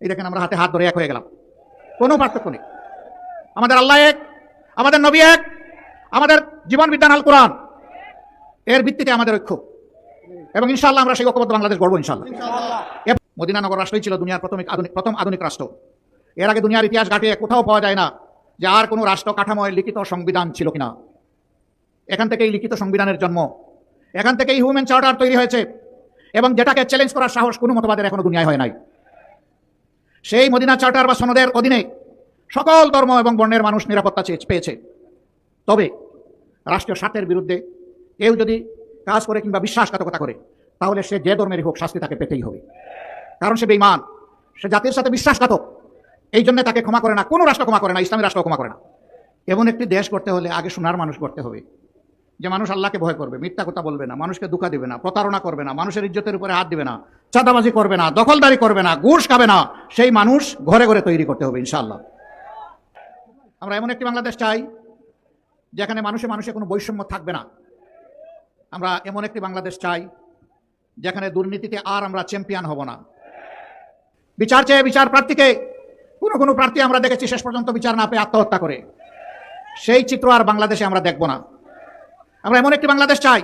এই দেখেন আমরা হাতে হাত ধরে এক হয়ে গেলাম। কোনো পার্থক্য নেই। আমাদের আল্লাহ এক, আমাদের নবী এক, আমাদের জীবন বিদ্যান আল কোরআন। এর ভিত্তিতে আমাদের ঐক্য। এবং ইনশাল্লাহ আমরা সেই ঐক্যবদ্ধ বাংলাদেশ গড়বো ইনশাআল্লাহ। এ- মদিনানগর রাষ্ট্রই ছিল দুনিয়ার প্রথম আধুনিক প্রথম আধুনিক রাষ্ট্র। এর আগে দুনিয়ার ইতিহাস ঘাটিয়ে কোথাও পাওয়া যায় না যে আর কোনো রাষ্ট্র কাঠামোয় লিখিত সংবিধান ছিল কিনা। এখান থেকেই লিখিত সংবিধানের জন্ম। এখান থেকেই হিউম্যান চার্টার তৈরি হয়েছে। এবং যেটাকে চ্যালেঞ্জ করার সাহস কোনো মতবাদের এখনও দুনিয়ায় হয় নাই। সেই মদিনা চার্টার বা সনদের অধীনে সকল ধর্ম এবং বর্ণের মানুষ নিরাপত্তা পেয়েছে। তবে রাষ্ট্রীয় স্বার্থের বিরুদ্ধে কেউ যদি কাজ করে কিংবা বিশ্বাসঘাতকতা করে, তাহলে সে যে ধর্মেরই হোক শাস্তি তাকে পেতেই হবে। কারণ সে বেইমান সে জাতির সাথে বিশ্বাসঘাতক। এই জন্য তাকে ক্ষমা করে না, কোনো রাষ্ট্র ক্ষমা করে না, ইসলামী রাষ্ট্র ক্ষমা করে না। এমন একটি দেশ করতে হলে আগে সোনার মানুষ করতে হবে। যে মানুষ আল্লাহকে ভয় করবে, মিথ্যা কথা বলবে না, মানুষকে দুঃখা দিবে না, প্রতারণা করবে না, মানুষের ইজ্জতের উপরে হাত দিবে না, চাঁদাবাজি করবে না, দখলদারি করবে না, ঘুষ খাবে না, সেই মানুষ ঘরে ঘরে তৈরি করতে হবে ইনশাআল্লাহ। আমরা এমন একটি বাংলাদেশ চাই, যেখানে মানুষে মানুষে কোনো বৈষম্য থাকবে না। আমরা এমন একটি বাংলাদেশ চাই, যেখানে দুর্নীতিতে আর আমরা চ্যাম্পিয়ন হব না। বিচার চেয়ে বিচার প্রার্থীকে, কোনো কোনো প্রার্থী আমরা দেখেছি শেষ পর্যন্ত বিচার না পেয়ে আত্মহত্যা করে। সেই চিত্র আর বাংলাদেশে আমরা দেখব না। আমরা এমন একটি বাংলাদেশ চাই,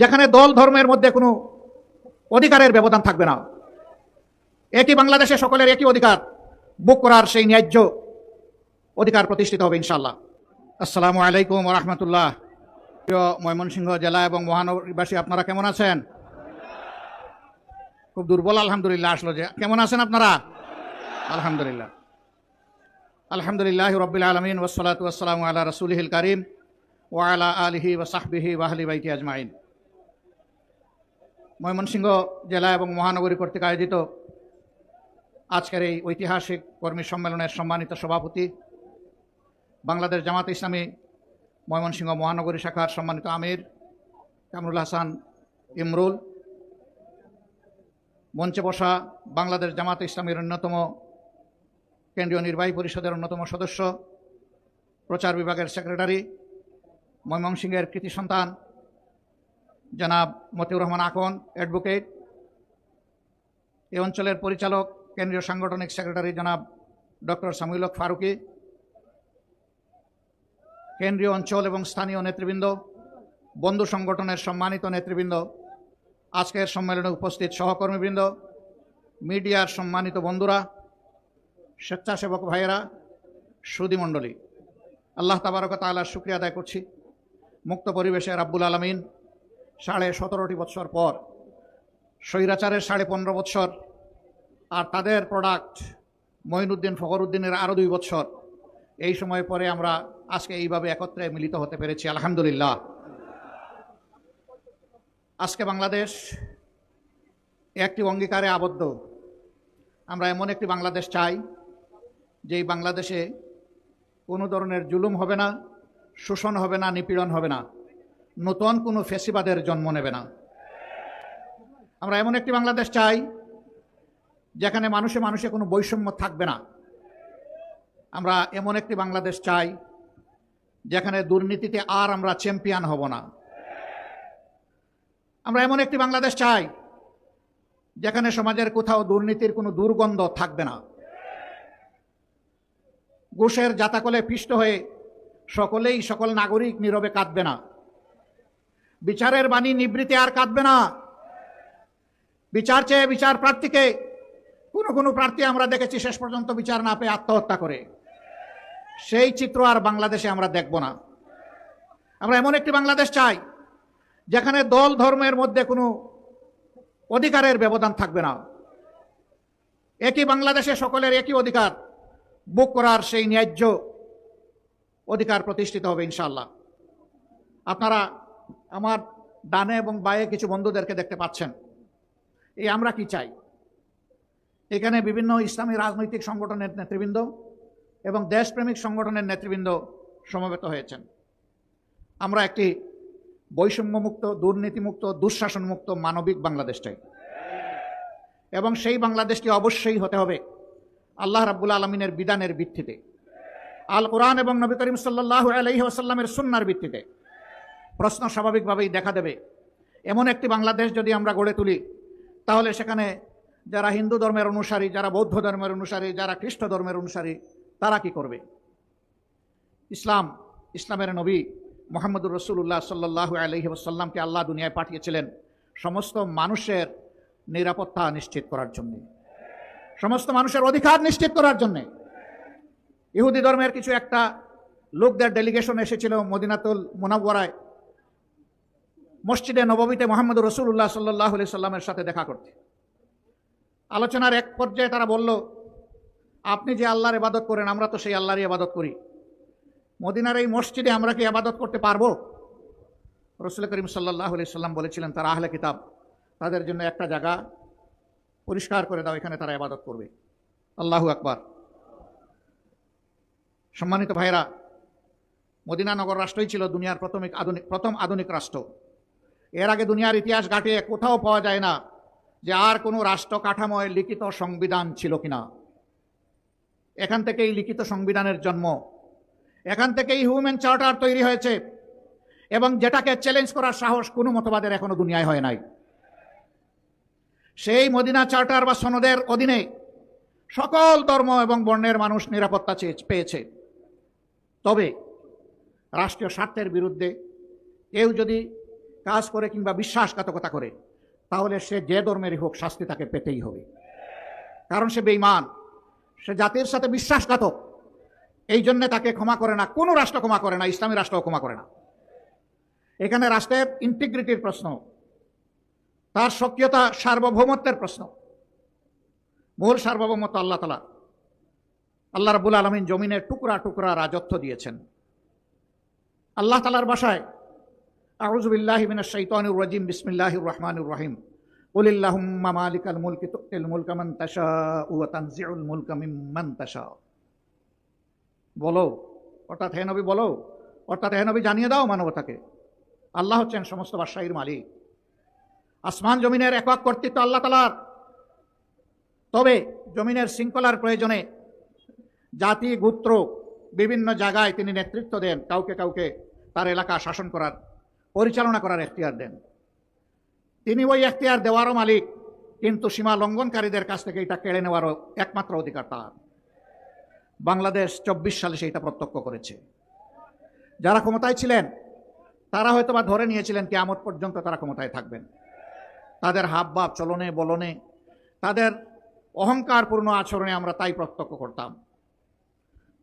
যেখানে দল ধর্মের মধ্যে কোনো অধিকারের ব্যবধান থাকবে না। একই বাংলাদেশে সকলের একই অধিকার, বুক করার সেই ন্যায্য অধিকার প্রতিষ্ঠিত হবে ইনশাল্লাহ আসসালামু আলাইকুম রহমতুল্লাহ। প্রিয় ময়মনসিংহ জেলা এবং মহানগরবাসী, আপনারা কেমন আছেন? খুব দুর্বল, আলহামদুলিল্লাহ, আসলো যে কেমন আছেন আপনারা? আলহামদুলিল্লাহ। আলহামদুলিল্লাহ রবিল আলমিন ওসলাত ওসালাম আল্লাহ রসুলহিল করিম। ওয়ালা আলহি সাহবিহি ওয়াহলি বাইতি আজমাইন। ময়মনসিংহ জেলা এবং মহানগরী কর্তৃক আয়োজিত আজকের এই ঐতিহাসিক কর্মী সম্মেলনের সম্মানিত সভাপতি বাংলাদেশ জামাত ইসলামী ময়মনসিংহ মহানগরী শাখার সম্মানিত আমির কামরুল হাসান ইমরুল। মঞ্চে বসা বাংলাদেশ জামাত ইসলামীর অন্যতম কেন্দ্রীয় নির্বাহী পরিষদের অন্যতম সদস্য প্রচার বিভাগের সেক্রেটারি ময়মনসিংহের কৃতি সন্তান, জনাব মতিউর রহমান আকন অ্যাডভোকেট এই অঞ্চলের পরিচালক, কেন্দ্রীয় সাংগঠনিক সেক্রেটারি জনাব ডক্টর সামিউল হক ফারুকি, কেন্দ্রীয় অঞ্চল এবং স্থানীয় নেতৃবৃন্দ, বন্ধু সংগঠনের সম্মানিত নেতৃবৃন্দ, আজকের সম্মেলনে উপস্থিত সহকর্মীবৃন্দ, মিডিয়ার সম্মানিত বন্ধুরা, স্বেচ্ছাসেবক ভাইয়েরা সুদীমণ্ডলী আল্লাহ তাবারক তাল্লার শুক্রিয়া আদায় করছি। মুক্ত পরিবেশে রাব্বুল আলমিন সাড়ে সতেরোটি বৎসর পর, স্বৈরাচারের সাড়ে পনেরো বৎসর, আর তাদের প্রোডাক্ট মঈনুদ্দিন ফখরুদ্দিনের আরও দুই বৎসর। এই সময় পরে আমরা আজকে এইভাবে একত্রে মিলিত হতে পেরেছি, আলহামদুলিল্লাহ। আজকে বাংলাদেশ একটি অঙ্গীকারে আবদ্ধ। আমরা এমন একটি বাংলাদেশ চাই, যেই বাংলাদেশে কোনো ধরনের জুলুম হবে না শোষণ হবে না, নিপীড়ন হবে না। নতুন কোনো ফেসিবাদের জন্ম নেবে না। আমরা এমন একটি বাংলাদেশ চাই, যেখানে মানুষে মানুষে কোনো বৈষম্য থাকবে না। আমরা এমন একটি বাংলাদেশ চাই, যেখানে দুর্নীতিতে আর আমরা চ্যাম্পিয়ন হব না। আমরা এমন একটি বাংলাদেশ চাই, যেখানে সমাজের কোথাও দুর্নীতির কোনো দুর্গন্ধ থাকবে না। ঘুষের জাতাকলে পিষ্ট হয়ে সকলেই সকল নাগরিক নীরবে কাঁদবে না। বিচারের বাণী নিবৃত্তি আর কাঁদবে না। বিচার চেয়ে বিচার প্রার্থীকে কোনো কোনো প্রার্থী আমরা দেখেছি শেষ পর্যন্ত বিচার না পেয়ে আত্মহত্যা করে। সেই চিত্র আর বাংলাদেশে আমরা দেখব না। আমরা এমন একটি বাংলাদেশ চাই, যেখানে দল ধর্মের মধ্যে কোনো অধিকারের ব্যবধান থাকবে না। একই বাংলাদেশে সকলের একই অধিকার, বুক করার সেই ন্যায্য অধিকার প্রতিষ্ঠিত হবে ইনশাল্লাহ আপনারা আমার ডানে এবং বায়ে কিছু বন্ধুদেরকে দেখতে পাচ্ছেন। এই আমরা কি চাই? এখানে বিভিন্ন ইসলামী রাজনৈতিক সংগঠনের নেতৃবৃন্দ এবং দেশপ্রেমিক সংগঠনের নেতৃবৃন্দ সমবেত হয়েছেন। আমরা একটি বৈষম্যমুক্ত, দুর্নীতিমুক্ত, দুঃশাসনমুক্ত মানবিক বাংলাদেশ চাই। এবং সেই বাংলাদেশটি অবশ্যই হতে হবে আল্লাহ রাব্বুল আলমিনের বিধানের ভিত্তিতে। আল কোরআন এবং নবী করিম সাল্লাহ আলহি আসাল্লামের সুন্নার ভিত্তিতে। প্রশ্ন স্বাভাবিকভাবেই দেখা দেবে। এমন একটি বাংলাদেশ যদি আমরা গড়ে তুলি, তাহলে সেখানে যারা হিন্দু ধর্মের অনুসারী, যারা বৌদ্ধ ধর্মের অনুসারী, যারা খ্রিস্ট ধর্মের অনুসারী, তারা কি করবে? ইসলাম, ইসলামের নবী মোহাম্মদুর রসুল্লাহ সাল্লাহ আলহিসাল্লামকে আল্লাহ দুনিয়ায় পাঠিয়েছিলেন সমস্ত মানুষের নিরাপত্তা নিশ্চিত করার জন্য। সমস্ত মানুষের অধিকার নিশ্চিত করার জন্যে। ইহুদি ধর্মের কিছু একটা লোকদের ডেলিগেশন এসেছিল মদিনাতুল মোনাব্বরায় মসজিদে নবমীতে মোহাম্মদ রসুল্লাহ সাল্লাহ আলি সাল্লামের সাথে দেখা করতে। আলোচনার এক পর্যায়ে তারা বলল, আপনি যে আল্লাহর ইবাদত করেন, আমরা তো সেই আল্লাহরই ইবাদত করি। মদিনার এই মসজিদে আমরা কি আবাদত করতে পারব? রসুল করিম সাল্লাহ আলি সাল্লাম বলেছিলেন, তারা আহলে কিতাব, তাদের জন্য একটা জায়গা পরিষ্কার করে দাও, এখানে তারা আবাদত করবে। আল্লাহু আকবার। সম্মানিত ভাইরা মদিনানগর রাষ্ট্রই ছিল দুনিয়ার প্রথম আধুনিক প্রথম আধুনিক রাষ্ট্র। এর আগে দুনিয়ার ইতিহাস ঘাটিয়ে কোথাও পাওয়া যায় না যে আর কোনো রাষ্ট্র কাঠামোয় লিখিত সংবিধান ছিল কিনা। এখান থেকেই লিখিত সংবিধানের জন্ম। এখান থেকেই হিউম্যান চার্টার তৈরি হয়েছে এবং যেটাকে চ্যালেঞ্জ করার সাহস কোনো মতবাদের এখনও দুনিয়ায় হয় নাই। সেই মদিনা চার্টার বা সনদের অধীনে সকল ধর্ম এবং বর্ণের মানুষ নিরাপত্তা পেয়েছে। তবে রাষ্ট্রীয় স্বার্থের বিরুদ্ধে কেউ যদি কাজ করে কিংবা বিশ্বাসঘাতকতা করে, তাহলে সে যে ধর্মেরই হোক শাস্তি তাকে পেতেই হবে। কারণ সে বেঈমান, সে জাতির সাথে বিশ্বাসঘাতক। এই জন্যে তাকে ক্ষমা করে না, কোনো রাষ্ট্র ক্ষমা করে না, ইসলামী রাষ্ট্রও ক্ষমা করে না। এখানে রাষ্ট্রের ইন্টিগ্রিটির প্রশ্ন, তার সক্রিয়তা সার্বভৌমত্বের প্রশ্ন। মূল সার্বভৌমত্ব আল্লাহ তালা আল্লাহ রাবুল আলমিন জমিনের টুকরা টুকরা রাজত্ব দিয়েছেন। আল্লাহ তালার বাসায় রহমানুর রহিম। বলো অর্থাৎ বলো অর্থাৎ জানিয়ে দাও মানবতাকে। আল্লাহ হচ্ছেন সমস্ত বাদশাহীর মালিক। আসমান জমিনের একক কর্তৃত্ব আল্লাহ তালার তবে জমিনের শৃঙ্খলার প্রয়োজনে জাতি, গোত্র, বিভিন্ন জায়গায় তিনি নেতৃত্ব দেন, কাউকে কাউকে তার এলাকা শাসন করার, পরিচালনা করার এখতিয়ার দেন। তিনি ওই এখতিয়ার দেওয়ারও মালিক, কিন্তু সীমা লঙ্ঘনকারীদের কাছ থেকে এটা কেড়ে নেওয়ারও একমাত্র অধিকার তার। বাংলাদেশ চব্বিশ সালে সেইটা প্রত্যক্ষ করেছে। যারা ক্ষমতায় ছিলেন, তারা হয়তো বা ধরে নিয়েছিলেন কেয়ামত পর্যন্ত তারা ক্ষমতায় থাকবেন। তাদের হাব ভাব চলনে, বলনে, তাদের অহংকারপূর্ণ আচরণে আমরা তাই প্রত্যক্ষ করতাম।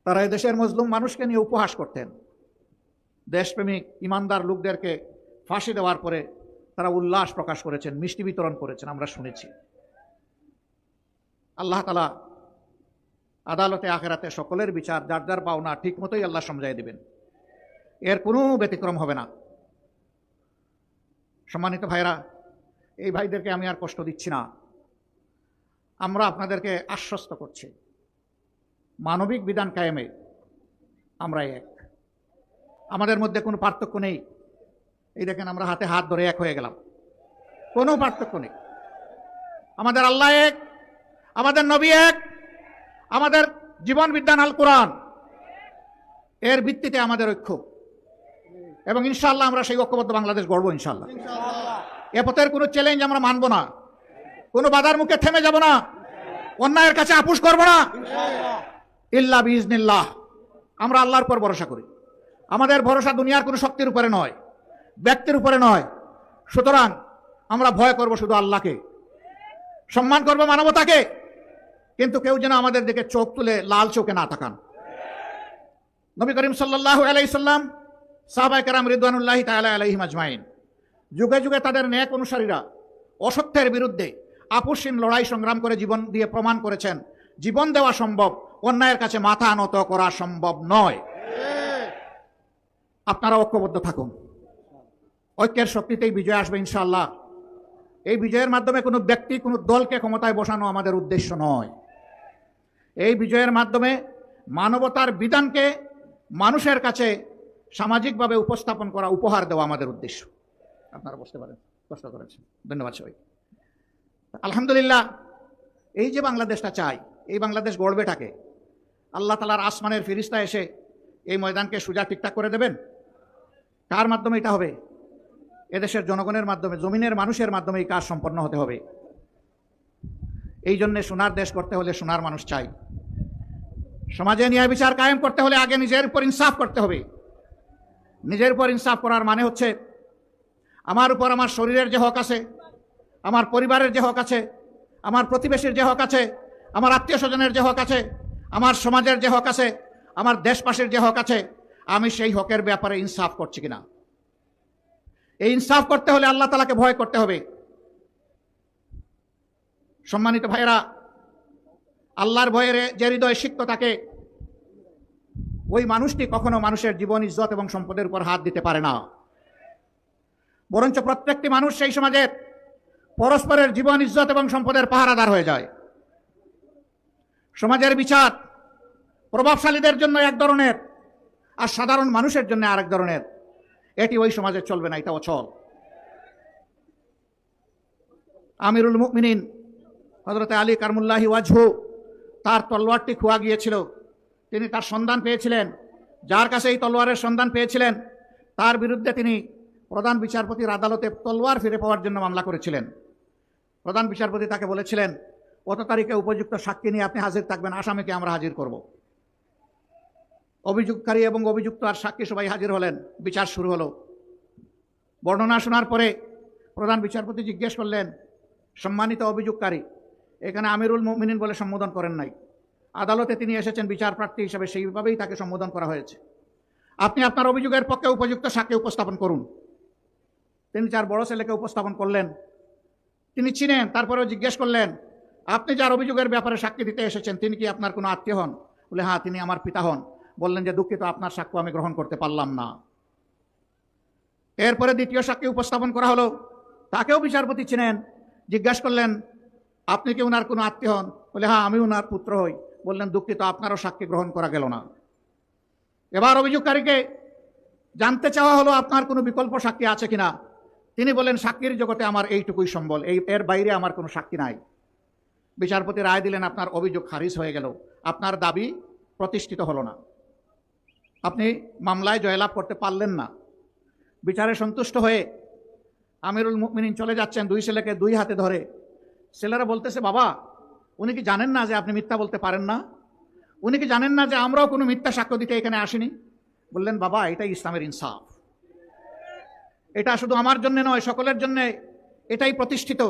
তারা দেশের মজলুম মানুষকে নিয়ে উপহাস করতেন। দেশপ্রেমিক ইমানদার লোকদেরকে ফাঁসি দেওয়ার পরে তারা উল্লাস প্রকাশ করেছেন, মিষ্টি বিতরণ করেছেন, আমরা শুনেছি। আল্লাহ তালা আদালতে, আখেরাতে সকলের বিচার, যার যার পাওনা ঠিক মতোই আল্লাহ সমঝাই দেবেন। এর কোনো ব্যতিক্রম হবে না। সম্মানিত ভাইরা এই ভাইদেরকে আমি আর কষ্ট দিচ্ছি না। আমরা আপনাদেরকে আশ্বস্ত করছি। মানবিক বিধান কায়েমে আমরা এক। আমাদের মধ্যে কোনো পার্থক্য নেই। এই দেখেন আমরা হাতে হাত ধরে এক হয়ে গেলাম। কোনো পার্থক্য নেই। আমাদের আল্লাহ এক, আমাদের নবী এক, আমাদের জীবন বিদ্যান আল কোরআন। এর ভিত্তিতে আমাদের ঐক্য। এবং ইনশাল্লাহ আমরা সেই ঐক্যবদ্ধ বাংলাদেশ গড়ব ইনশাল্লাহ এ পথের কোনো চ্যালেঞ্জ আমরা মানব না। কোনো বাধার মুখে থেমে যাব না। অন্যায়ের কাছে আপুস করব না। ইল্লা বিজনিল্লাহ আমরা আল্লাহর উপর ভরসা করি। আমাদের ভরসা দুনিয়ার কোনো শক্তির উপরে নয়, ব্যক্তির উপরে নয়। সুতরাং আমরা ভয় করব শুধু আল্লাহকে। সম্মান করব মানবতাকে। কিন্তু কেউ যেন আমাদের দিকে চোখ তুলে লাল চোখে না তাকান। নবী করিম সাল্লাহ আলাইসাল্লাম সাহাবাই কারাম রিদওয়ানুল্লাহ তালা আলাইহিম আজমাইন। যুগে যুগে তাদের ন্যাক অনুসারীরা অসত্যের বিরুদ্ধে আপোষহীন লড়াই সংগ্রাম করে জীবন দিয়ে প্রমাণ করেছেন। জীবন দেওয়া সম্ভব অন্যায়ের কাছে মাথা নত করা সম্ভব নয়। আপনারা ঐক্যবদ্ধ থাকুন। ঐক্যের শক্তিতেই বিজয় আসবে ইনশাল্লাহ এই বিজয়ের মাধ্যমে কোনো ব্যক্তি, কোনো দলকে ক্ষমতায় বসানো আমাদের উদ্দেশ্য নয়। এই বিজয়ের মাধ্যমে মানবতার বিধানকে মানুষের কাছে সামাজিকভাবে উপস্থাপন করা, উপহার দেওয়া আমাদের উদ্দেশ্য। আপনারা বসতে পারেন, কষ্ট করেছেন। ধন্যবাদ সবাই। আলহামদুলিল্লাহ, এই যে বাংলাদেশটা চাই, এই বাংলাদেশ গড়বেটাকে আল্লাহ তালার আসমানের ফিরিস্তা এসে এই ময়দানকে সোজা ঠিকঠাক করে দেবেন? কার মাধ্যমে এটা হবে? এদেশের জনগণের মাধ্যমে, জমিনের মানুষের মাধ্যমে এই কাজ সম্পন্ন হতে হবে। এই জন্যে সোনার দেশ করতে হলে সোনার মানুষ চাই। সমাজে ন্যায় বিচার কায়েম করতে হলে আগে নিজের উপর ইনসাফ করতে হবে। নিজের উপর ইনসাফ করার মানে হচ্ছে, আমার উপর আমার শরীরের যে হক আছে, আমার পরিবারের যে হক আছে, আমার প্রতিবেশীর যে হক আছে, আমার আত্মীয় স্বজনের যে হক আছে আমার সমাজের যে হক আছে, আমার দেশবাসীর যে হক আছে, আমি সেই হকের ব্যাপারে ইনসাফ করছি কিনা? এই ইনসাফ করতে হলে আল্লাহ তালাকে ভয় করতে হবে। সম্মানিত ভাইয়েরা, আল্লাহর ভয়ের যে হৃদয় সিক্ত তাকে ওই মানুষটি কখনো মানুষের জীবন, ইজ্জত এবং সম্পদের উপর হাত দিতে পারে না। বরঞ্চ প্রত্যেকটি মানুষ সেই সমাজের পরস্পরের জীবন, ইজ্জত এবং সম্পদের পাহারাদার হয়ে যায়। সমাজের বিচার প্রভাবশালীদের জন্য এক ধরনের আর সাধারণ মানুষের জন্য আরেক ধরনের। এটি ওই সমাজে চলবে না, এটা অচল। আমিরুল মুকমিনিন হজরত আলী কারমুল্লাহি ওয়াজহু, তার তলোয়ারটি খোয়া গিয়েছিল। তিনি তার সন্ধান পেয়েছিলেন। যার কাছে এই তলোয়ারের সন্ধান পেয়েছিলেন, তার বিরুদ্ধে তিনি প্রধান বিচারপতির আদালতে তলোয়ার ফিরে পাওয়ার জন্য মামলা করেছিলেন। প্রধান বিচারপতি তাকে বলেছিলেন কত তারিখে উপযুক্ত সাক্ষী নিয়ে আপনি হাজির থাকবেন, আসামিকে আমরা হাজির করব। অভিযোগকারী এবং অভিযুক্ত আর সাক্ষী সবাই হাজির হলেন। বিচার শুরু হলো। বর্ণনা শোনার পরে প্রধান বিচারপতি জিজ্ঞেস করলেন, সম্মানিত অভিযোগকারী, এখানে আমিরুল মুমিনিন বলে সম্বোধন করেন নাই। আদালতে তিনি এসেছেন বিচার প্রার্থী হিসেবে, সেইভাবেই তাকে সম্বোধন করা হয়েছে। আপনি আপনার অভিযোগের পক্ষে উপযুক্ত সাক্ষী উপস্থাপন করুন। তিনি যার বড় ছেলেকে উপস্থাপন করলেন। তিনি চিনেন, তারপরেও জিজ্ঞেস করলেন, আপনি যার অভিযোগের ব্যাপারে সাক্ষী দিতে এসেছেন, তিনি কি আপনার কোনো আত্মীয় হন? বলে হ্যাঁ তিনি আমার পিতা হন। বললেন যে, দুঃখিত, আপনার সাক্ষ্য আমি গ্রহণ করতে পারলাম না। এরপরে দ্বিতীয় সাক্ষী উপস্থাপন করা হলো। তাকেও বিচারপতি চিনেন জিজ্ঞাসা করলেন, আপনি কি ওনার কোনো আত্মীয় হন? বলে হ্যাঁ আমি ওনার পুত্র হই। বললেন, দুঃখিত, আপনারও সাক্ষী গ্রহণ করা গেল না। এবার অভিযোগকারীকে জানতে চাওয়া হলো, আপনার কোনো বিকল্প সাক্ষী আছে কিনা? তিনি বলেন সাক্ষীর জগতে আমার এইটুকুই সম্বল, এই, এর বাইরে আমার কোনো সাক্ষী নাই। বিচারপতি রায় দিলেন, আপনার অভিযোগ খারিজ হয়ে গেল। আপনার দাবি প্রতিষ্ঠিত হলো না। আপনি মামলায় জয়লাভ করতে পারলেন না। বিচারে সন্তুষ্ট হয়ে আমিরুল মুকমিনিন চলে যাচ্ছেন দুই ছেলেকে দুই হাতে ধরে। ছেলেরা বলতেছে, বাবা, উনি কি জানেন না যে আপনি মিথ্যা বলতে পারেন না? উনি কি জানেন না যে আমরাও কোনো মিথ্যা সাক্ষ্য দিতে এখানে আসিনি? বললেন, বাবা, এটাই ইসলামের ইনসাফ। এটা শুধু আমার জন্য নয়, সকলের জন্য এটাই প্রতিষ্ঠিত।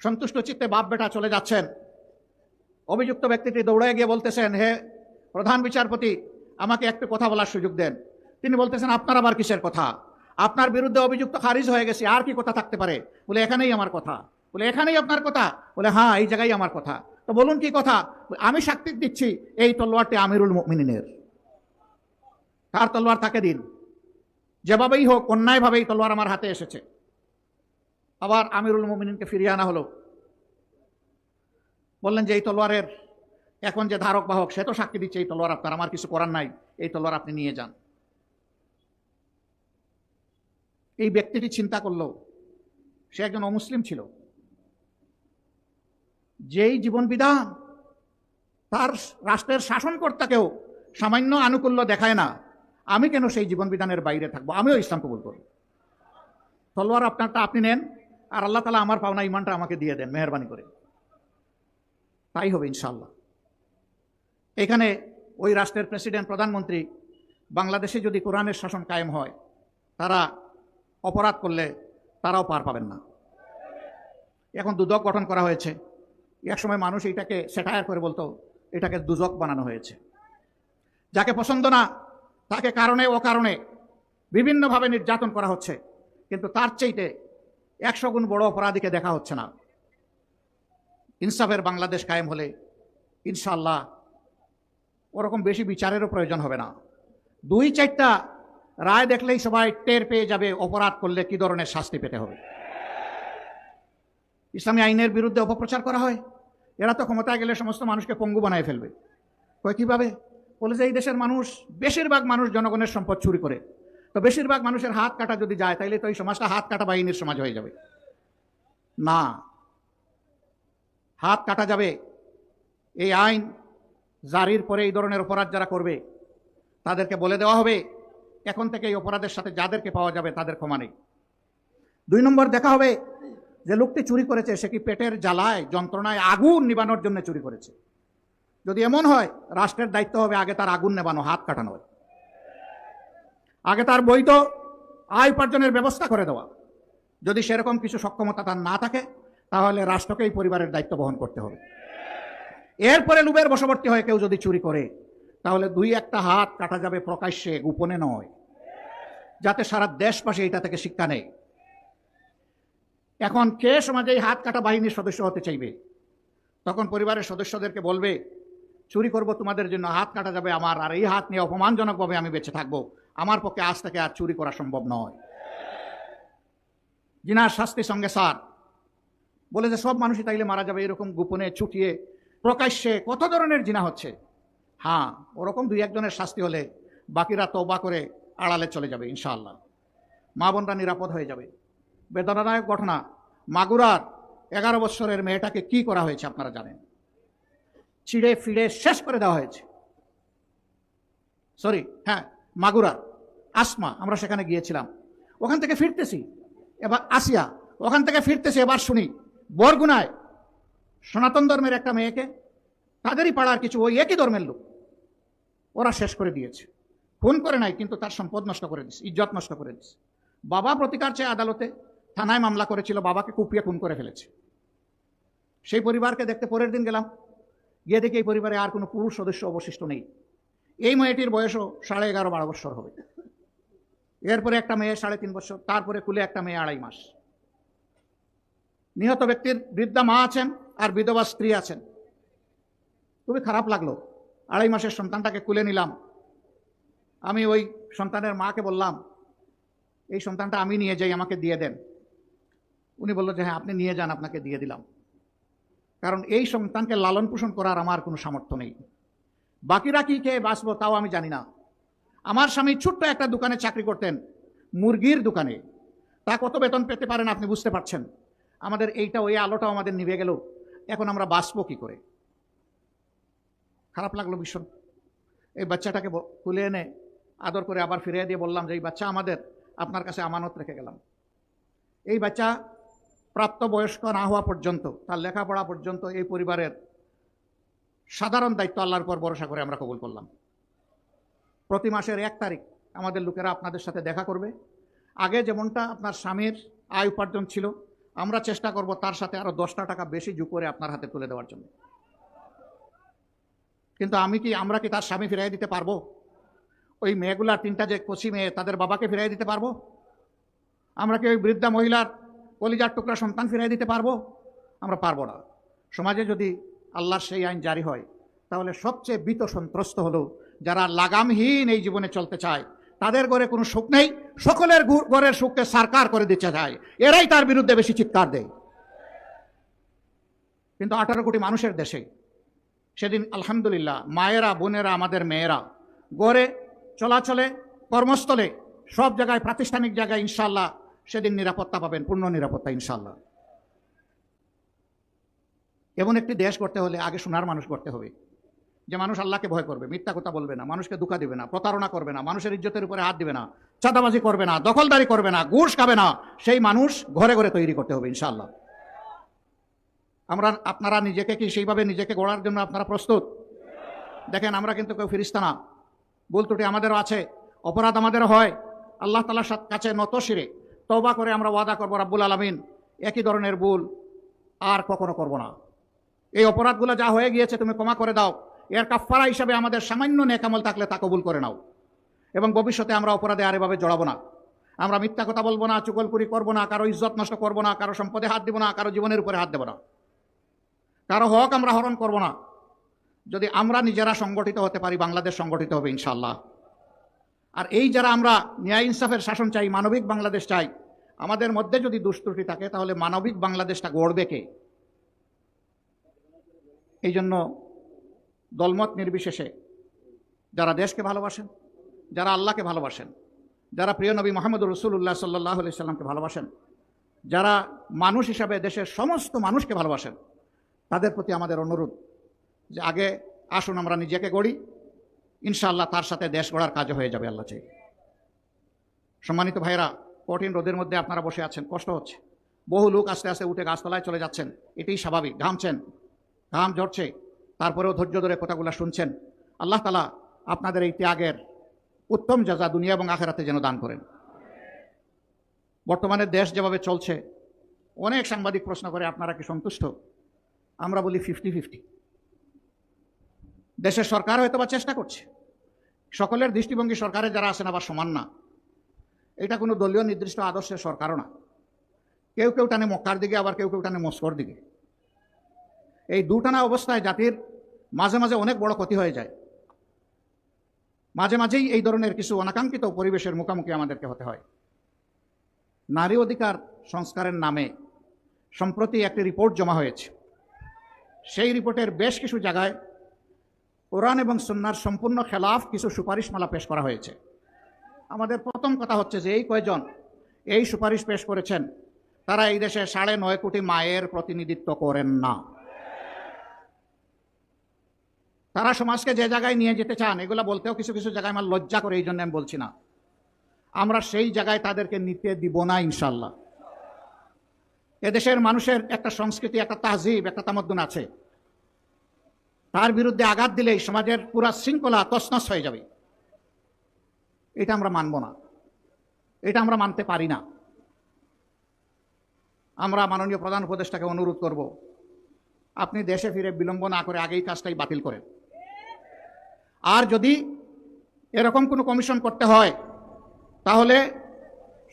সন্তুষ্ট চিত্তে বাপ বেটা চলে যাচ্ছেন। অভিযুক্ত ব্যক্তিটি দৌড়ে গিয়ে বলতেছেন, হে প্রধান বিচারপতি আমাকে একটু কথা বলার সুযোগ দেন। তিনি বলতেছেন, আপনার আবার কিসের কথা? আপনার বিরুদ্ধে অভিযুক্ত খারিজ হয়ে গেছে, আর কি কথা থাকতে পারে? বলে, এখানেই আমার কথা। বলে, এখানেই আপনার কথা? বলে হ্যাঁ এই জায়গায় আমার কথা। তো বলুন, কি কথা? আমি সাক্ষী দিচ্ছি এই তলোয়ারটি আমিরুল মুমিনের তার তলোয়ার তাকে দিন? যেভাবেই হোক, অন্যায়ভাবেই তলোয়ার আমার হাতে এসেছে। আবার আমিরুল মুমিনকে ফিরিয়ে আনা হলো। বললেন যে, এই তলোয়ারের এখন যে ধারক বাহক, সে তো সাক্ষী দিচ্ছে, এই তলোয়ার আপনার, আমার কিছু করার নাই, এই তলোয়ার আপনি নিয়ে যান। এই ব্যক্তিটি চিন্তা করল, সে একজন অমুসলিম ছিল। যেই জীবন বিধান তার রাষ্ট্রের শাসনকর্তাকেও সামান্য আনুকূল্য দেখায় না, আমি কেন সেই জীবন বিধানের বাইরে থাকব? আমিও ইসলাম কবুল করি তলোয়ার আপনারটা আপনি নেন, আর আল্লাহ তালা আমার পাওনা ইমানটা আমাকে দিয়ে দেন, মেহরবানি করে। তাই হবে ইনশাল্লাহ এখানে ওই রাষ্ট্রের প্রেসিডেন্ট, প্রধানমন্ত্রী বাংলাদেশে যদি কোরআনের শাসন কায়েম হয়, তারা অপরাধ করলে তারাও পার পাবেন না। এখন দুদক গঠন করা হয়েছে। একসময় মানুষ এটাকে সেটায়ার করে বলতো, এটাকে দুজক বানানো হয়েছে। যাকে পছন্দ না, তাকে কারণে ও কারণে বিভিন্নভাবে নির্যাতন করা হচ্ছে। কিন্তু তার চাইতে একশো গুণ বড় অপরাধীকে দেখা হচ্ছে না। ইনসাফের বাংলাদেশ কায়েম হলে ইনশাল্লাহ ওরকম বেশি বিচারেরও প্রয়োজন হবে না। দুই চারটা রায় দেখলেই সবাই টের পেয়ে যাবে, অপরাধ করলে কি ধরনের শাস্তি পেতে হবে। ইসলামী আইনের বিরুদ্ধে অপপ্রচার করা হয়। এরা তো ক্ষমতায় গেলে সমস্ত মানুষকে পঙ্গু বানায় ফেলবে। কয় কীভাবে? বলে যে এই দেশের মানুষ, বেশিরভাগ মানুষ জনগণের সম্পদ চুরি করে। তো বেশিরভাগ মানুষের হাত কাটা যদি যায়, তাইলে তো এই সমাজটা হাত কাটা বাহিনীর সমাজ হয়ে যাবে। না। হাত কাটা যাবে। এই আইন জারির পরে এই ধরনের অপরাধ যারা করবে, তাদেরকে বলে দেওয়া হবে, এখন থেকে এই অপরাধের সাথে যাদেরকে পাওয়া যাবে তাদের ক্ষমা নেই। দুই নম্বর দেখা হবে যে লোকটি চুরি করেছে, সে কি পেটের জ্বালায়, যন্ত্রণায় আগুন নিবানোর জন্য চুরি করেছে। যদি এমন হয়, রাষ্ট্রের দায়িত্ব হবে আগে তার আগুন নেবানো, হাত কাটানো। আগে তার বৈধ আয় উপার্জনের ব্যবস্থা করে দেওয়া। যদি সেরকম কিছু সক্ষমতা তার না থাকে, তাহলে রাষ্ট্রকেই পরিবারের দায়িত্ব বহন করতে হবে। এরপরে লুবের বশবর্তী হয়ে কেউ যদি চুরি করে, তাহলে দুই একটা হাত কাটা যাবে প্রকাশ্যে, গোপনে নয়। যাতে সারা দেশবাসী এটা থেকে শিক্ষা নেয়। এখন কে সমাজে এই হাত কাটা বাহিনীর সদস্য হতে চাইবে? তখন পরিবারের সদস্যদেরকে বলবে, চুরি করব তোমাদের জন্য, হাত কাটা যাবে আমার, আর এই হাত নিয়ে অপমানজনকভাবে আমি বেঁচে থাকব। আমার পক্ষে আজ থেকে আর চুরি করা সম্ভব নয়। জিনার শাস্তির সঙ্গে স্যার বলে যে, সব মানুষই তাইলে মারা যাবে, এরকম গোপনে ছুটিয়ে প্রকাশ্যে কত ধরনের জিনা হচ্ছে? হ্যাঁ ওরকম দুই একজনের শাস্তি হলে বাকিরা তবা করে আড়ালে চলে যাবে, ইনশাআল্লাহ। মা বোনরা নিরাপদ হয়ে যাবে। বেদনাদায়ক ঘটনা, মাগুরার এগারো বছরের মেয়েটাকে কি করা হয়েছে আপনারা জানেন? চিড়ে ফিড়ে শেষ করে দেওয়া হয়েছে। সরি হ্যাঁ মাগুরা আসমা, আমরা সেখানে গিয়েছিলাম। ওখান থেকে ফিরতেছি। এবার আসিয়া, ওখান থেকে ফিরতেছি, এবার শুনি, বরগুনায় সনাতন ধর্মের একটা মেয়েকে তাদেরই পাড়ার কিছু ওই একই ধর্মের লোক। ওরা শেষ করে দিয়েছে। খুন করে নাই, কিন্তু তার সম্পদ নষ্ট করে দিচ্ছে ইজ্জত নষ্ট করে দিচ্ছে বাবা প্রতিকার চেয়ে আদালতে থানায় মামলা করেছিল, বাবাকে কুপিয়ে খুন করে ফেলেছে। সেই পরিবারকে দেখতে পরের দিন গেলাম। গিয়ে দেখি এই পরিবারে আর কোনো পুরুষ সদস্য অবশিষ্ট নেই। এই মেয়েটির বয়সও সাড়ে এগারো বারো বছর হবে। এরপরে একটা মেয়ে সাড়ে তিন বছর, তারপরে কুলে একটা মেয়ে আড়াই মাস। নিহত ব্যক্তির বৃদ্ধা মা আছেন আর বিধবা স্ত্রী আছেন। খুবই খারাপ লাগল। আড়াই মাসের সন্তানটাকে কুলে নিলাম। আমি ওই সন্তানের মাকে বললাম, এই সন্তানটা আমি নিয়ে যাই, আমাকে দিয়ে দেন। উনি বলল যে হ্যাঁ আপনি নিয়ে যান, আপনাকে দিয়ে দিলাম। কারণ এই সন্তানকে লালন পোষণ করার আমার কোনো সামর্থ্য নেই। বাকিরা কি খেয়ে বাঁচবো তাও আমি জানি না। আমার স্বামী ছোট্ট একটা দোকানে চাকরি করতেন, মুরগির দোকানে। তা কত বেতন পেতে পারেন আপনি বুঝতে পারছেন? আমাদের এইটা ওই আলোটাও আমাদের নিভে গেল। এখন আমরা বাঁচবো কি করে? খারাপ লাগল ভীষণ। এই বাচ্চাটাকে তুলে এনে আদর করে আবার ফিরিয়ে দিয়ে বললাম যে, এই বাচ্চা আমাদের, আপনার কাছে আমানত রেখে গেলাম। এই বাচ্চা প্রাপ্তবয়স্ক না হওয়া পর্যন্ত, তার লেখাপড়া পর্যন্ত এই পরিবারের সাধারণ দায়িত্ব আল্লাহর পর ভরসা করে আমরা কবুল করলাম। প্রতি মাসের এক তারিখ আমাদের লোকেরা আপনাদের সাথে দেখা করবে। আগে যেমনটা আপনার স্বামীর আয় উপার্জন ছিল আমরা চেষ্টা করব তার সাথে আরও দশটা টাকা বেশি যোগ করে আপনার হাতে তুলে দেওয়ার জন্য। কিন্তু আমি কি, আমরা কি তার স্বামী ফিরাই দিতে পারব? ওই মেয়েগুলার তিনটা যে কচি মেয়ে, তাদের বাবাকে ফিরাই দিতে পারব? আমরা কি ওই বৃদ্ধা মহিলার কলিজার টুকরা সন্তান ফিরাই দিতে পারব? আমরা পারব না। সমাজে যদি আল্লাহর সেই আইন জারি হয়, তাহলে সবচেয়ে বিত সন্ত্রস্ত হলো যারা লাগামহীন এই জীবনে চলতে চায় তাদের ঘরে কোনো সুখ নেই, সকলের ঘরের সুখকে সারকার করে দিতে চায় এরাই তার বিরুদ্ধে বেশি চিৎকার দেয়। কিন্তু আঠারো কোটি মানুষের দেশে সেদিন আলহামদুলিল্লাহ মায়েরা, বোনেরা, আমাদের মেয়েরা গড়ে চলাচলে, কর্মস্থলে, সব জায়গায়, প্রাতিষ্ঠানিক জায়গায় ইনশাল্লাহ সেদিন নিরাপত্তা পাবেন, পূর্ণ নিরাপত্তা ইনশাল্লাহ এমন একটি দেশ করতে হলে আগে সোনার মানুষ করতে হবে। যে মানুষ আল্লাহকে ভয় করবে, মিথ্যা কথা বলবে না, মানুষকে দুঃখা দিবে না, প্রতারণা করবে না, মানুষের ইজ্জতের উপরে হাত দিবে না, চাঁদাবাজি করবে না, দখলদারি করবে না, ঘুষ খাবে না, সেই মানুষ ঘরে ঘরে তৈরি করতে হবে ইনশাল্লাহ আমরা, আপনারা নিজেকে কি সেইভাবে নিজেকে গড়ার জন্য আপনারা প্রস্তুত? দেখেন, আমরা কিন্তু কেউ ফিরিস্তা না। ভুল ত্রুটি আমাদেরও আছে, অপরাধ আমাদেরও হয়। আল্লাহ তালার কাছে নত শিরে তবা করে আমরা ওয়াদা করব, রাব্বুল আলমিন, একই ধরনের ভুল আর কখনো করব না। এই অপরাধগুলো যা হয়ে গিয়েছে তুমি ক্ষমা করে দাও। এর কাফারা হিসাবে আমাদের সামান্য নেকামল থাকলে তা কবুল করে নাও। এবং ভবিষ্যতে আমরা অপরাধে আর এভাবে জড়াবো না। আমরা মিথ্যা কথা বলব না চুগলপুরি করব না, কারও ইজ্জত নষ্ট করব না, কারও সম্পদে হাত দিব না, কারও জীবনের উপরে হাত দেবো না। কারও হক আমরা হরণ করব না। যদি আমরা নিজেরা সংগঠিত হতে পারি, বাংলাদেশ সংগঠিত হবে ইনশাল্লাহ আর এই যারা আমরা ন্যায় ইনসাফের শাসন চাই, মানবিক বাংলাদেশ চাই, আমাদের মধ্যে যদি দুষ্ত্রুটি থাকে, তাহলে মানবিক বাংলাদেশটা গড়বে কে? এই জন্য দলমত নির্বিশেষে যারা দেশকে ভালোবাসেন, যারা আল্লাহকে ভালোবাসেন, যারা প্রিয় নবী মোহাম্মদ রসুল্লাহ সাল্লাহ আলি সাল্লামকে ভালোবাসেন, যারা মানুষ হিসাবে দেশের সমস্ত মানুষকে ভালোবাসেন, তাদের প্রতি আমাদের অনুরোধ যে আগে আসুন, আমরা নিজেকে গড়ি, ইনশাআল্লাহ তার সাথে দেশ গড়ার কাজ হয়ে যাবে, আল্লাহ চাই। সম্মানিত ভাইরা কঠিন রোদের মধ্যে আপনারা বসে আছেন, কষ্ট হচ্ছে। বহু লোক আস্তে আস্তে উঠে গাছতলায় চলে যাচ্ছেন, এটাই স্বাভাবিক, ঘামছেন, ঘাম ঝরছে। তারপরেও ধৈর্য ধরে কথাগুলো শুনছেন। আল্লাহ তালা আপনাদের এই ত্যাগের উত্তম যাজা দুনিয়া এবং আখেরাতে যেন দান করেন। বর্তমানে দেশ যেভাবে চলছে, অনেক সাংবাদিক প্রশ্ন করে, আপনারা কি সন্তুষ্ট? আমরা বলি, ফিফটি ফিফটি। দেশের সরকার হয়তো বা চেষ্টা করছে। সকলের দৃষ্টিভঙ্গি সরকারে যারা আছেন আবার সমান না। এটা কোনো দলীয় নির্দিষ্ট আদর্শের সরকারও না। কেউ কেউ টানে মক্কার দিকে, আবার কেউ কেউ টানে মস্কোর দিকে। এই দুটানা অবস্থায় জাতির মাঝে মাঝে অনেক বড় ক্ষতি হয়ে যায়। মাঝে মাঝেই এই ধরনের কিছু অনাকাঙ্ক্ষিত পরিবেশের মুখোমুখি আমাদেরকে হতে হয়। নারী অধিকার সংস্কারের নামে সম্প্রতি একটি রিপোর্ট জমা হয়েছে। সেই রিপোর্টের বেশ কিছু জায়গায় কোরআন এবং সন্ন্যার সম্পূর্ণ খেলাফ কিছু সুপারিশমালা পেশ করা হয়েছে। আমাদের প্রথম কথা হচ্ছে যে এই কয়জন এই সুপারিশ পেশ করেছেন, তারা এই দেশে সাড়ে নয় কোটি মায়ের প্রতিনিধিত্ব করেন না। তারা সমাজকে যে জায়গায় নিয়ে যেতে চান, এগুলো বলতেও কিছু কিছু জায়গায় আমার লজ্জা করে এই জন্য আমি বলছি না। আমরা সেই জায়গায় তাদেরকে নিতে দিব না ইনশাল্লাহ এদেশের মানুষের একটা সংস্কৃতি, একটা তাহজিব, একটা তামদ্দুন আছে। তার বিরুদ্ধে আঘাত দিলেই সমাজের পুরা শৃঙ্খলা তসনস হয়ে যাবে। এটা আমরা মানব না। এটা আমরা মানতে পারি না। আমরা মাননীয় প্রধান উপদেষ্টাকে অনুরোধ করব, আপনি দেশে ফিরে বিলম্ব না করে আগেই কাজটাই বাতিল করেন। আর যদি এরকম কোনো কমিশন করতে হয়, তাহলে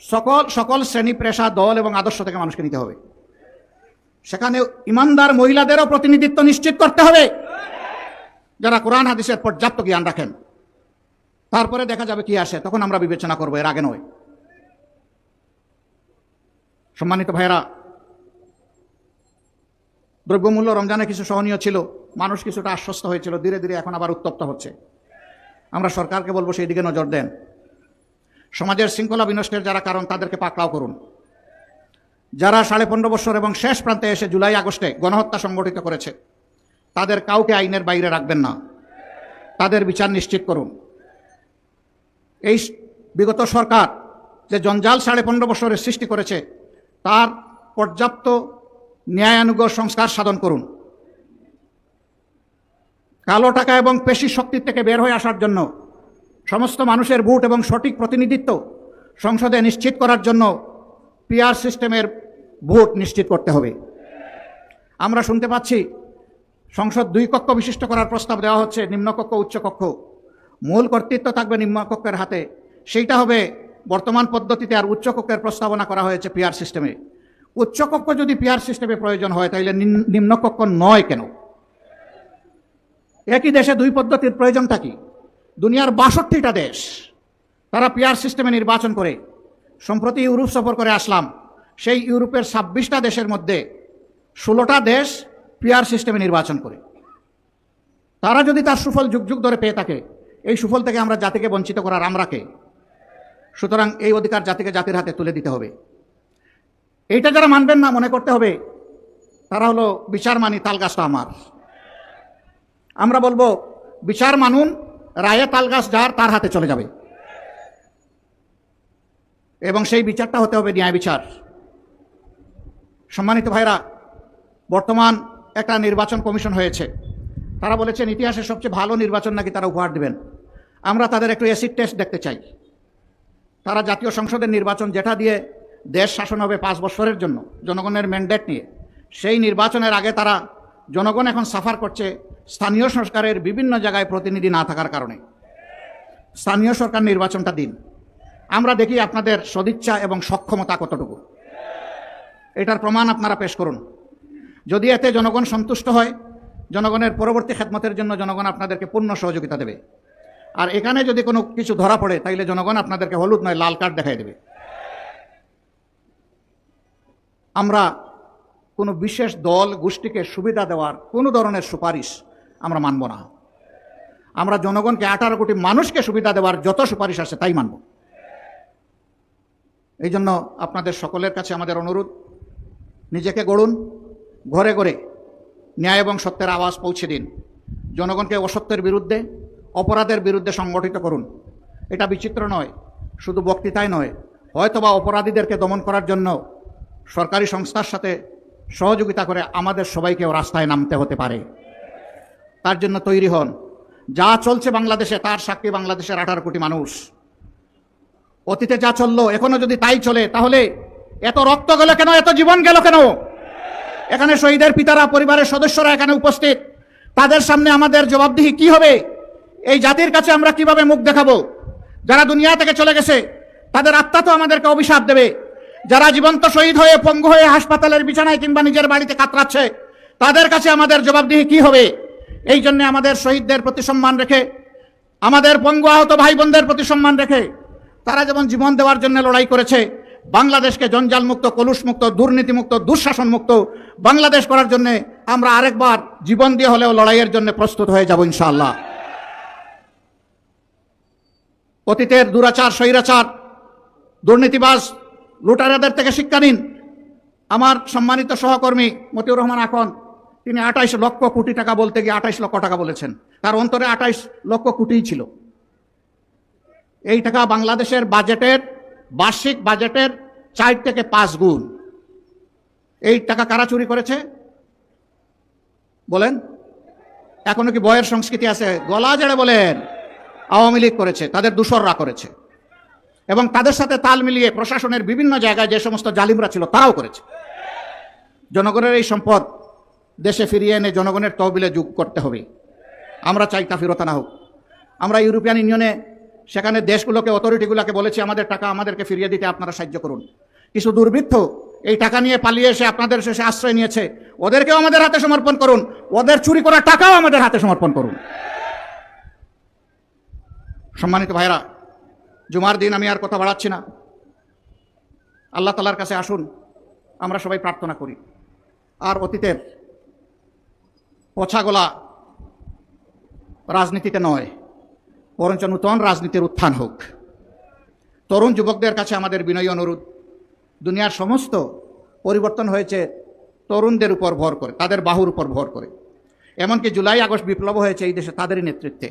সকল সকল শ্রেণি পেশা, দল এবং আদর্শ থেকে মানুষকে নিতে হবে। সেখানে ইমানদার মহিলাদেরও প্রতিনিধিত্ব নিশ্চিত করতে হবে। যারা কোরআন, হাদিসের পর্যাপ্ত জ্ঞান রাখেন, তারপরে দেখা যাবে কি আসে, তখন আমরা বিবেচনা করব, এর আগে নয়। সম্মানিত ভাইয়েরা দ্রব্যমূল্য রমজানে কিছু সহনীয় ছিল, মানুষ কিছুটা আশ্বস্ত হয়েছিল, ধীরে ধীরে এখন আবার উত্তপ্ত হচ্ছে। আমরা সরকারকে বলব সেই দিকে নজর দেন। সমাজের শৃঙ্খলা বিনষ্টের যারা কারণ, তাদেরকে পাকড়াও করুন। যারা সাড়ে পনেরো বছর এবং শেষ প্রান্তে এসে জুলাই আগস্টে গণহত্যা সংগঠিত করেছে, তাদের কাউকে আইনের বাইরে রাখবেন না। তাদের বিচার নিশ্চিত করুন। এই বিগত সরকার যে জঞ্জাল সাড়ে পনেরো বছরের সৃষ্টি করেছে, তার পর্যাপ্ত ন্যায়ানুগ সংস্কার সাধন করুন। কালো টাকা এবং পেশি শক্তির থেকে বের হয়ে আসার জন্য সমস্ত মানুষের ভোট এবং সঠিক প্রতিনিধিত্ব সংসদে নিশ্চিত করার জন্য পিআর সিস্টেমের ভোট নিশ্চিত করতে হবে। আমরা শুনতে পাচ্ছি, সংসদ দুই কক্ষ বিশিষ্ট করার প্রস্তাব দেওয়া হচ্ছে নিম্নকক্ষ উচ্চকক্ষ মূল কর্তৃত্ব থাকবে নিম্নকক্ষের হাতে। সেইটা হবে বর্তমান পদ্ধতিতে আর উচ্চকক্ষের প্রস্তাবনা করা হয়েছে পিআর সিস্টেমে। উচ্চকক্ষ যদি পিআর সিস্টেমে প্রয়োজন হয় তাহলে নিম্নকক্ষ নয় কেন? একই দেশে দুই পদ্ধতির প্রয়োজনটা কি? দুনিয়ার বাষট্টিটা দেশ, তারা পিআর সিস্টেমে নির্বাচন করে। সম্প্রতি ইউরোপ সফর করে আসলাম। সেই ইউরোপের ছাব্বিশটা দেশের মধ্যে ষোলোটা দেশ পিআর সিস্টেমে নির্বাচন করে। তারা যদি তার সুফল যুগ যুগ ধরে পেয়ে থাকে, এই সুফল থেকে আমরা জাতিকে বঞ্চিত করার আমরাকে সুতরাং এই অধিকার জাতিকে জাতির হাতে তুলে দিতে হবে। এইটা যারা মানবেন না, মনে করতে হবে, তারা হলো বিচার মানি তালগাছটা আমার। আমরা বলব, বিচার মানুন, রায়ে তালগাছ যার, তার হাতে চলে যাবে। এবং সেই বিচারটা হতে হবে ন্যায় বিচার। সম্মানিত ভাইরা, বর্তমান একটা নির্বাচন কমিশন হয়েছে। তারা বলেছেন ইতিহাসের সবচেয়ে ভালো নির্বাচন নাকি তারা উপহার দেবেন। আমরা তাদের একটু অ্যাসিড টেস্ট দেখতে চাই। তারা জাতীয় সংসদের নির্বাচন যেটা দিয়ে দেশ শাসন হবে পাঁচ বছরের জন্য, জনগণের ম্যান্ডেট নিয়ে। সেই নির্বাচনের আগে তারা জনগণ এখন সাফার করছে স্থানীয় সরকারের বিভিন্ন জায়গায় প্রতিনিধি না থাকার কারণে। স্থানীয় সরকার নির্বাচনটা দিন। আমরা দেখি আপনাদের সদিচ্ছা এবং সক্ষমতা কতটুকু। এটার প্রমাণ আপনারা পেশ করুন। যদি এতে জনগণ সন্তুষ্ট হয়, জনগণের পরবর্তী খেদমতের জন্য জনগণ আপনাদেরকে পূর্ণ সহযোগিতা দেবে। আর এখানে যদি কোনো কিছু ধরা পড়ে, তাইলে জনগণ আপনাদেরকে হলুদ নয়, লাল কার্ড দেখাই দেবে। আমরা কোনো বিশেষ দল, গোষ্ঠীকে সুবিধা দেওয়ার কোনো ধরনের সুপারিশ আমরা মানব না। আমরা জনগণকে আঠারো কোটি মানুষকে সুবিধা দেওয়ার যত সুপারিশ আছে তাই মানব। এই জন্য আপনাদের সকলের কাছে আমাদের অনুরোধ, নিজেকে গড়ুন, ঘরে ঘরে ন্যায় এবং সত্যের আওয়াজ পৌঁছে দিন। জনগণকে অসত্যের বিরুদ্ধে, অপরাধের বিরুদ্ধে সংগঠিত করুন। এটা বিচিত্র নয়, শুধু বক্তৃতায় নয়, হয়তোবা অপরাধীদেরকে দমন করার জন্য সরকারি সংস্থার সাথে সহযোগিতা করে আমাদের সবাইকেও রাস্তায় নামতে হতে পারে। তার জন্য তৈরি হন। যা চলছে বাংলাদেশে, তার সাক্ষী বাংলাদেশের আঠারো কোটি মানুষ। অতীতে যা চলল, এখনও যদি তাই চলে, তাহলে এত রক্ত গেল কেন? এত জীবন গেল কেন? এখানে শহীদের পিতারা, পরিবারের সদস্যরা এখানে উপস্থিত। তাদের সামনে আমাদের জবাবদিহি কি হবে? এই জাতির কাছে আমরা কীভাবে মুখ দেখাবো? যারা দুনিয়া থেকে চলে গেছে, তাদের আত্মা তো আমাদেরকে অভিশাপ দেবে। যারা জীবন্ত শহীদ হয়ে, পঙ্গু হয়ে হাসপাতালের বিছানায় কিংবা নিজের বাড়িতে কাতরাচ্ছে, তাদের কাছে আমাদের জবাবদিহি কি হবে? এই জন্য আমাদের শহীদদের প্রতি সম্মান রেখে, আমাদের পঙ্গু আহত ভাই বোনদের প্রতি সম্মান রেখে, তারা যেমন জীবন দেওয়ার জন্য লড়াই করেছে, বাংলাদেশকে জঞ্জাল মুক্ত কলুষ মুক্ত দুর্নীতি মুক্ত দুঃশাসন মুক্ত বাংলাদেশ করার জন্য আমরা আরেকবার জীবন দিয়ে হলেও লড়াইয়ের জন্য প্রস্তুত হয়ে যাব ইনশাআল্লাহ। অতীতের দুরাচার, স্বৈরাচার, দুর্নীতিবাজ লুটারাদের থেকে শিক্ষা নিন। আমার সম্মানিত সহকর্মী মতিউর রহমান এখন, তিনি আঠাইশ লক্ষ কোটি টাকা বলতে গিয়ে আঠাইশ লক্ষ টাকা বলেছেন। তার অন্তরে আঠাইশ লক্ষ কোটিই ছিল। এই টাকা বাংলাদেশের বাজেটের, বার্ষিক বাজেটের চার থেকে পাঁচ গুণ। এই টাকা কারা চুরি করেছে? বলেন। এখনও কি বয়ের সংস্কৃতি আছে? গলা জেড়ে বলেন। আওয়ামী লীগ করেছে, তাদের দূষররা করেছে। এবং তাদের সাথে তাল মিলিয়ে প্রশাসনের বিভিন্ন জায়গায় যে সমস্ত জালিমরা ছিল, তারাও করেছে। জনগণের এই সম্পদ দেশে ফিরিয়ে এনে জনগণের তহবিলে যোগ করতে হবে। আমরা চাই তা ফেরত আনা হোক। আমরা ইউরোপিয়ান ইউনিয়নে, সেখানে দেশগুলোকে, অথরিটিগুলোকে বলেছি, আমাদের টাকা আমাদেরকে ফিরিয়ে দিতে আপনারা সাহায্য করুন। কিছু দুর্বৃত্ত এই টাকা নিয়ে পালিয়ে এসে আপনাদের শেষে আশ্রয় নিয়েছে। ওদেরকেও আমাদের হাতে সমর্পণ করুন। ওদের চুরি করা টাকাও আমাদের হাতে সমর্পণ করুন। সম্মানিত ভাইরা জুমার দিন আমি আর কথা বাড়াচ্ছি না। আল্লাহ তালার কাছে আসুন, আমরা সবাই প্রার্থনা করি। আর অতীতের পছাগোলা রাজনীতিতে নয়, বরঞ্চ নূতন রাজনীতির উত্থান হোক। তরুণ যুবকদের কাছে আমাদের বিনয়ী অনুরোধ, দুনিয়ার সমস্ত পরিবর্তন হয়েছে তরুণদের উপর ভর করে, তাদের বাহুর উপর ভর করে। এমনকি জুলাই আগস্ট বিপ্লব হয়েছে এই দেশে, তাদেরই নেতৃত্বে।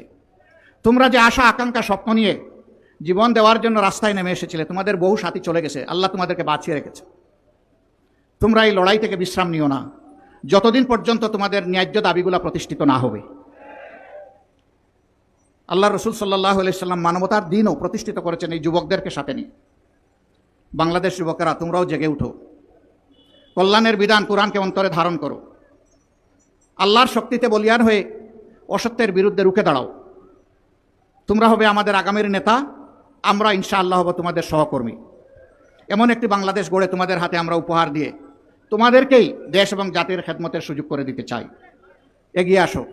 তোমরা যে আশা আকাঙ্ক্ষা স্বপ্ন নিয়ে জীবন দেওয়ার জন্য রাস্তায় নেমে এসেছিলে। তোমাদের বহু সাথী চলে গেছে। আল্লাহ তোমাদেরকে বাঁচিয়ে রেখেছে। তোমরা এই লড়াই থেকে বিশ্রাম নিও না। যতদিন পর্যন্ত তোমাদের ন্যায্য দাবিগুলো প্রতিষ্ঠিত না হবে। আল্লাহ রসুল সাল্লাহ সাল্লাম মানবতার দিনও প্রতিষ্ঠিত করেছেন এই যুবকদেরকে সাথে নিয়ে। বাংলাদেশ যুবকেরা, তোমরাও জেগে উঠো। কল্যাণের বিধান কোরআনকে অন্তরে ধারণ করো। আল্লাহর শক্তিতে বলিয়ান হয়ে অসত্যের বিরুদ্ধে রুখে দাঁড়াও। তোমরা হবে আমাদের আগামীর নেতা আমরা ইনশাআল্লাহ হব তোমাদের সহকর্মী। এমন একটি বাংলাদেশ গড়ে তোমাদের হাতে আমরা উপহার দিয়ে তোমাদেরকেই দেশ এবং জাতির খেদমতের সুযোগ করে দিতে চাই। এগিয়ে আসো।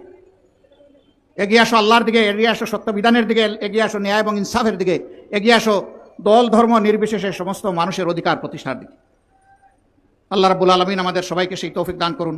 এগিয়ে আসো, আল্লাহর দিকে এগিয়ে আসো সত্য বিধানের দিকে এগিয়ে আসো, ন্যায় এবং ইনসাফের দিকে এগিয়ে আসো, দল, ধর্ম, নির্বিশেষে সমস্ত মানুষের অধিকার প্রতিষ্ঠার দিকে। আল্লাহ রাবুল আলমিন আমাদের সবাইকে সেই তৌফিক দান করুন।